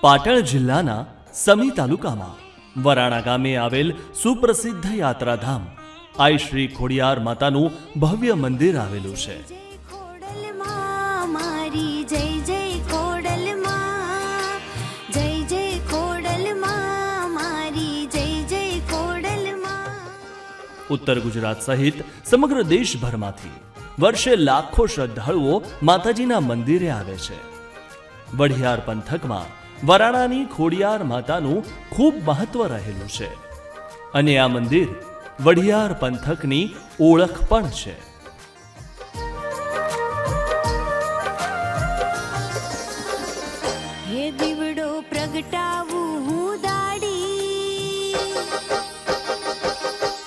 પાટણ જિલ્લાના સમી તાલુકામાં વરાણા ગામે આવેલ સુપ્રસિદ્ધ યાત્રાધામ આઈ શ્રી ખોડિયાર માતાનું ભવ્ય મંદિર આવેલું છે. ઉત્તર ગુજરાત સહિત સમગ્ર દેશભરમાંથી વર્ષે લાખો શ્રદ્ધાળુઓ માતાજીના મંદિરે આવે છે. વઢિયાર પંથકમાં વરાણાની ખોડિયાર માતાનું ખૂબ મહત્વ રહેલું છે. અને આ મંદિર વઢિયાર પંથકની ઓળખ પણ છે. હે દીવડો પ્રગટાવું હું દાડી.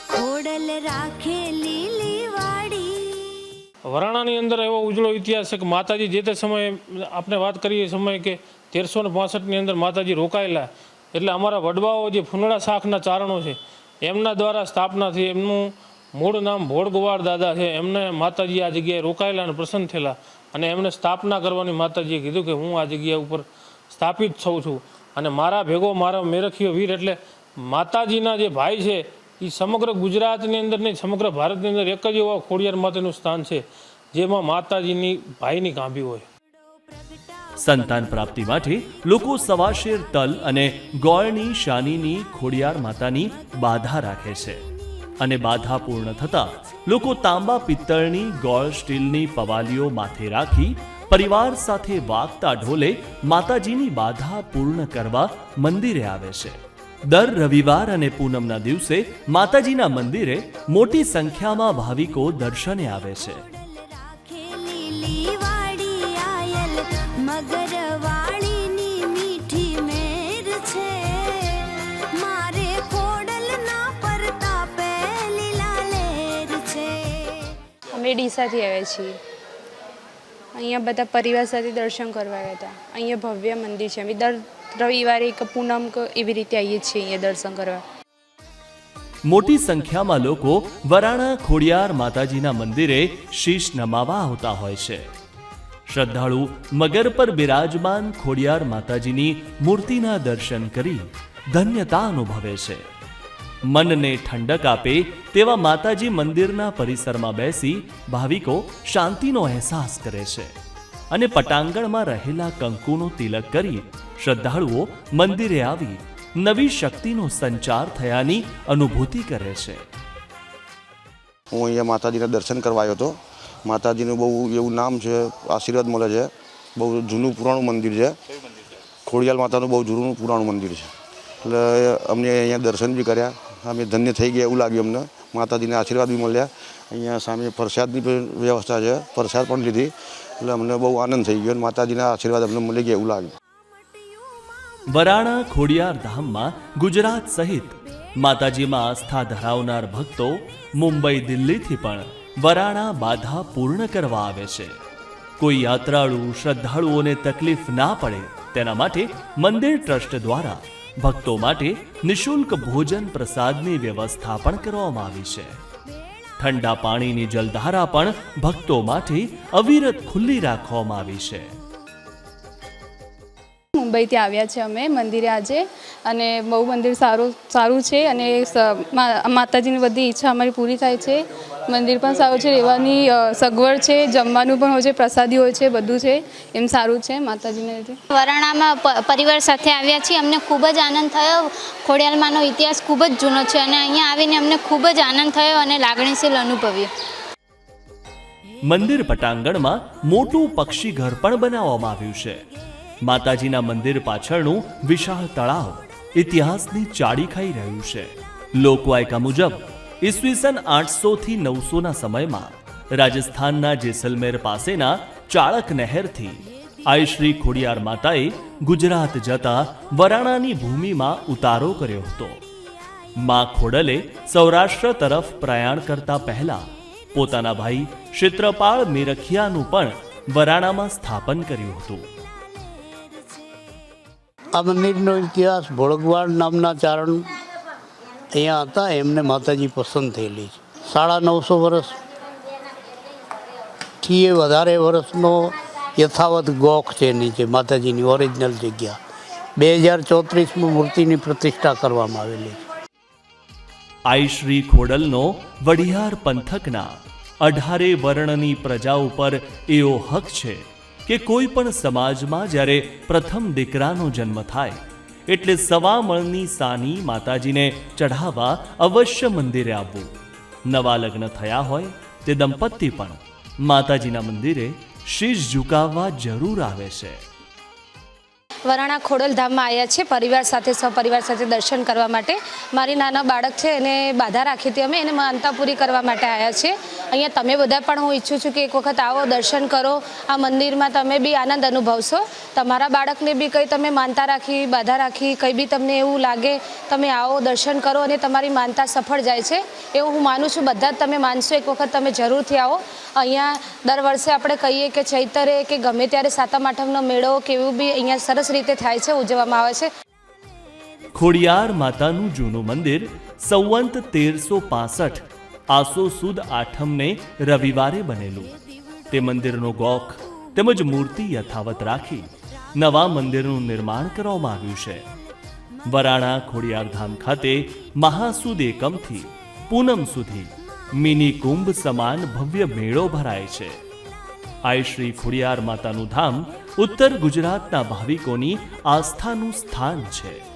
ખોડલ રાખેલી લીલી વાડી. વરાણાની અંદર એવો ઉજળો ઇતિહાસ છે કે માતાજી જે તે સમયે આપણે વાત કરીએ સમયે કે તેરસો ને પાસઠની અંદર માતાજી રોકાયેલા. એટલે અમારા વડવાઓ જે ફૂંદડા શાખના ચારણો છે, એમના દ્વારા સ્થાપના થઈ. એમનું મૂળ નામ ભોળગવાડ દાદા છે. એમને માતાજી આ જગ્યાએ રોકાયેલા અને પ્રસન્ન થયેલા. અને એમને સ્થાપના કરવાની માતાજીએ કીધું કે હું આ જગ્યા ઉપર સ્થાપિત થઉં છું. અને મારા ભેગો મારા મેરખીયો વીર એટલે માતાજીના જે ભાઈ છે, એ સમગ્ર ગુજરાતની અંદર નહીં, સમગ્ર ભારતની અંદર એક જ એવા ખોડિયાર માતાનું સ્થાન છે, જેમાં માતાજીની ભાઈની કાંભી હોય. સંતાન પ્રાપ્તિ માટે લોકો સવાશેર તલ અને ગોળની શાનીની ખોડિયાર માતાની બાધા રાખે છે. અને બાધા પૂર્ણ થતાં લોકો તાંબા પિત્તળની ગોળ સ્ટીલની પવાલીઓ માથે રાખી પરિવાર સાથે વાગતા ઢોલે માતાજીની બાધા પૂર્ણ કરવા મંદિરે આવે છે. દર રવિવાર અને પૂનમના દિવસે માતાજીના મંદિરે મોટી સંખ્યામાં ભાવિકો દર્શને આવે છે. અમે ડીસાથી આવ્યા છીએ. અહીંયા બધા પરિવાર સાથે દર્શન કરવા આવ્યા હતા. અહીંયા ભવ્ય મંદિર છે. અમે દર રવિવારે એક પૂનમ એવી રીતે આવીએ છીએ અહીંયા દર્શન કરવા. મોટી સંખ્યામાં લોકો વરાણા, ખોડિયાર માતાજીના મંદિરે શીશ નમાવા આવતા હોય છે. શ્રદ્ધાળુ મગર પર બિરાજમાન ખોડિયાર માતાજીની મૂર્તિના દર્શન કરી ધન્યતા અનુભવે છે. મનને ઠંડક આપે તેવા માતાજી મંદિરના પરિસરમાં બેસી ભાવિકો શાંતિનો અહેસાસ કરે છે. અને પટાંગણમાં રહેલા કંકુનો તિલક કરી શ્રદ્ધાળુઓ મંદિરે આવી નવી શક્તિનો સંચાર થયાની અનુભૂતિ કરે છે. હું અહીંયા માતાજીના દર્શન કરવા આવ્યો હતો. માતાજીનું બહુ એવું નામ છે, આશીર્વાદ મળે છે. બહુ જૂનું પુરાણું મંદિર છે. ખોડિયાલ માતાનું બહુ જૂનું પુરાણું મંદિર છે. એટલે અમને અહીંયા દર્શન બી કર્યા. અમે ધન્ય થઈ ગયા એવું લાગ્યું અમને. માતાજીના આશીર્વાદ બી મળ્યા. અહીંયા સામે પ્રસાદની પણ વ્યવસ્થા છે. પ્રસાદ પણ લીધી. એટલે અમને બહુ આનંદ થઈ ગયો અને માતાજીના આશીર્વાદ અમને મળી ગયા એવું લાગ્યું. વરાણા ખોડિયાર ધામમાં ગુજરાત સહિત માતાજીમાં આસ્થા ધરાવનાર ભક્તો મુંબઈ દિલ્હીથી પણ વરાણા બાધા પૂર્ણ કરવા આવે છે. કોઈ યાત્રાળુ શ્રદ્ધાળુઓને તકલીફ ના પડે તેના માટે મંદિર ટ્રસ્ટ દ્વારા ભક્તો માટે નિશુલ્ક ભોજન પ્રસાદની વ્યવસ્થા પણ કરવામાં આવી છે. ઠંડા પાણીની જલધારા પણ ભક્તો માટે અવિરત ખુલ્લી રાખવામાં આવી છે. મુંબઈથી આવ્યા છે અમે મંદિરે આજે અને બહુ મંદિર સારું સારું છે અને માતાજીની બધી ઈચ્છા અમારી પૂરી થાય છે. મંદિર પણ સારું છે રહેવાની સગવડ છે જમવાનું પણ હોય છે પ્રસાદી હોય છે બધું છે એમ સારું છે માતાજીને લીધે. વરાણામાં પરિવાર સાથે આવ્યા છીએ અમને ખૂબ જ આનંદ થયો. ખોડિયાલમાંનો ઇતિહાસ ખૂબ જ જૂનો છે અને અહીંયા આવીને અમને ખૂબ જ આનંદ થયો અને લાગણીશીલ અનુભવ્યું. મંદિર પટાંગણમાં મોટું પક્ષી ઘર પણ બનાવવામાં આવ્યું છે. માતાજીના મંદિર પાછળનું વિશાળ તળાવ ઇતિહાસની ચાડી ખાઈ રહ્યું છે. લોકવાયકા મુજબ ઈસવીસન આઠસો થી નવસોના સમયમાં રાજસ્થાનના જેસલમેર પાસેના ચાળક નહેરથી આયશ્રી ખોડિયાર માતાએ ગુજરાત જતા વરાણાની ભૂમિમાં ઉતારો કર્યો હતો. માં ખોડલે સૌરાષ્ટ્ર તરફ પ્રયાણ કરતા પહેલા પોતાના ભાઈ ક્ષેત્રપાળ મેરખિયાનું પણ વરાણામાં સ્થાપન કર્યું હતું. આ મંદિરનો ઇતિહાસ ભોળગવાડ નામના ચારણ અહીંયા હતા, એમને માતાજી પસંદ થયેલી છે. સાડા નવસો વર્ષથી એ વધારે વર્ષનો યથાવત ગોખ છે નીચે માતાજીની ઓરિજિનલ જગ્યા. બે હજાર ચોત્રીસમાં મૂર્તિની પ્રતિષ્ઠા કરવામાં આવેલી છે. આઈ શ્રી ખોડલનો વડિયાર પંથકના અઢારે વર્ણની પ્રજા ઉપર એવો હક છે કે કોઈ પણ સમાજમાં જ્યારે પ્રથમ દીકરાનો જન્મ થાય એટલે સવા મણની સાની માતાજીને ચઢાવવા અવશ્ય મંદિરે આવવું. નવા લગ્ન થયા હોય તે દંપતી પણ માતાજીના મંદિરે શીશ ઝુકાવવા જરૂર આવે છે. વરાણા ખોડલ ધામમાં આવ્યા છે. પરિવાર સાથે સપરિવાર સાથે દર્શન કરવા માટે. મારી નાના બાળક છે, એને બાધા રાખી હતી અમે. એને માનતા પૂરી કરવા માટે આવ્યા છે. અહીંયા તમે બધા પણ હું ઈચ્છું છું કે એક વખત આવો, દર્શન કરો. આ મંદિરમાં તમે બી આનંદ અનુભવશો. તમારા બાળકને બી કંઈ તમે માનતા રાખી, બાધા રાખી, કંઈ બી તમને એવું લાગે, તમે આવો, દર્શન કરો અને તમારી માનતા સફળ જાય છે. એવું હું માનું છું. બધા જ તમે માનશો, એક વખત તમે જરૂરથી આવો. અહીંયા દર વર્ષે આપણે કહીએ કે ચૈતરે કે ગમે ત્યારે સાતમ આઠમનો મેળો, કે એવું બી અહીંયા સરસ રીતે થાય છે, ઉજવવામાં આવે છે. ખોડિયાર માતાનું જૂનું મંદિર સંવંત તેરસો પાસઠ આસો સુદ આઠમને રવિવારે બનેલું. તે મંદિરનો ગોખ તેમજ મૂર્તિ યથાવત રાખી નવા મંદિરનું નિર્માણ કરવામાં આવ્યું છે. વરાણા ખોડિયાર ધામ ખાતે મહાસુદ એકમથી પૂનમ સુધી મિની કુંભ સમાન ભવ્ય મેળો ભરાય છે. આઈ શ્રી ખોડિયાર માતાનું ધામ ઉત્તર ગુજરાતના ભાવિકોની આસ્થાનું સ્થાન છે.